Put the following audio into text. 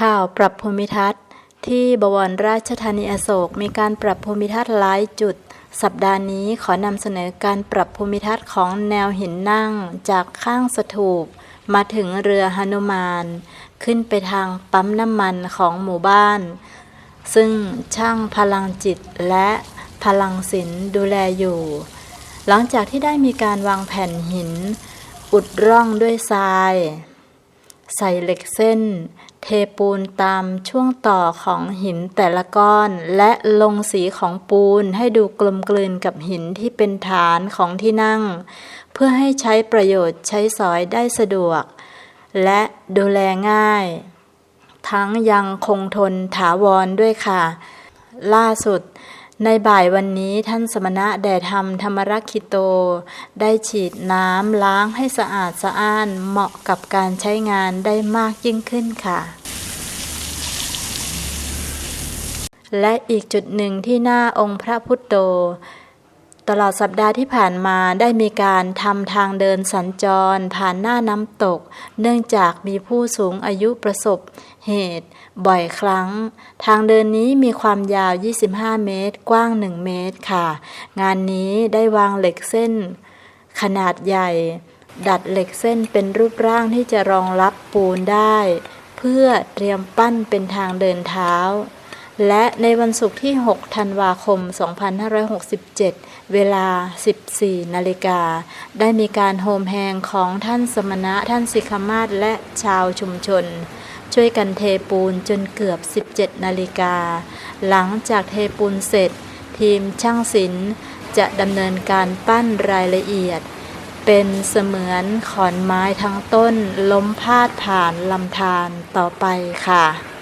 ข่าวปรับภูมิทัศน์ ที่บวรราชธานีอโศกมีการปรับภูมิทัศน์หลายจุด สัปดาห์นี้ขอนำเสนอการปรับภูมิทัศน์ของแนวหินนั่งจากข้างสถูป มาถึงเรือหนุมาน ขึ้นไปทางปั๊มน้ำมันของหมู่บ้าน ซึ่งช่างพลังจิตและพลังศิลป์ดูแลอยู่ หลังจากที่ได้มีการวางแผ่นหิน อุดร่องด้วยทราย ใส่เหล็กเส้น เทปูนตามช่วงต่อของหินแต่ละก้อน และลงสีของปูนให้ดูกลมกลืนกับหินที่เป็นฐานของที่นั่ง เพื่อให้ใช้ประโยชน์ใช้สอยได้สะดวก และดูแลง่าย ทั้งยังคงทนถาวรด้วยค่ะ ล่าสุด ในบ่ายวันนี้ท่านสมณะแด่ธรรมธรรมรักขิโต ได้ฉีดน้ำล้างให้สะอาดสะอ้านเหมาะกับการใช้งานได้มากยิ่งขึ้นค่ะ และอีกจุดหนึ่งที่หน้าองค์พระพุทธโธ ตลอดสัปดาห์ที่ผ่านมาได้มีการทำทางเดินสัญจร ผ่านหน้าน้ำตก เนื่องจากมีผู้สูงอายุประสบเหตุบ่อยครั้ง ทางเดินนี้มีความยาว 25 เมตร กว้าง 1 เมตรค่ะ งานนี้ได้วางเหล็กเส้น ขนาดใหญ่ ดัดเหล็กเส้นเป็นรูปร่างที่จะรองรับปูนได้ เพื่อเตรียมปั้นเป็นทางเดินเท้า และในวันศุกร์ที่ 6 ธันวาคม 2567 เวลา 14 นาฬิกา ได้มีการโฮมแฮงของท่านสมณะ ท่านสิกขมาศและชาวชุมชน ช่วยกันเทปูนจนเกือบ 17 นาฬิกา หลังจากเทปูนเสร็จ ทีมช่างศิลป์จะดำเนินการปั้นรายละเอียด เป็นเสมือนขอนไม้ทั้งต้นล้มพาดผ่านลำธารต่อไปค่ะ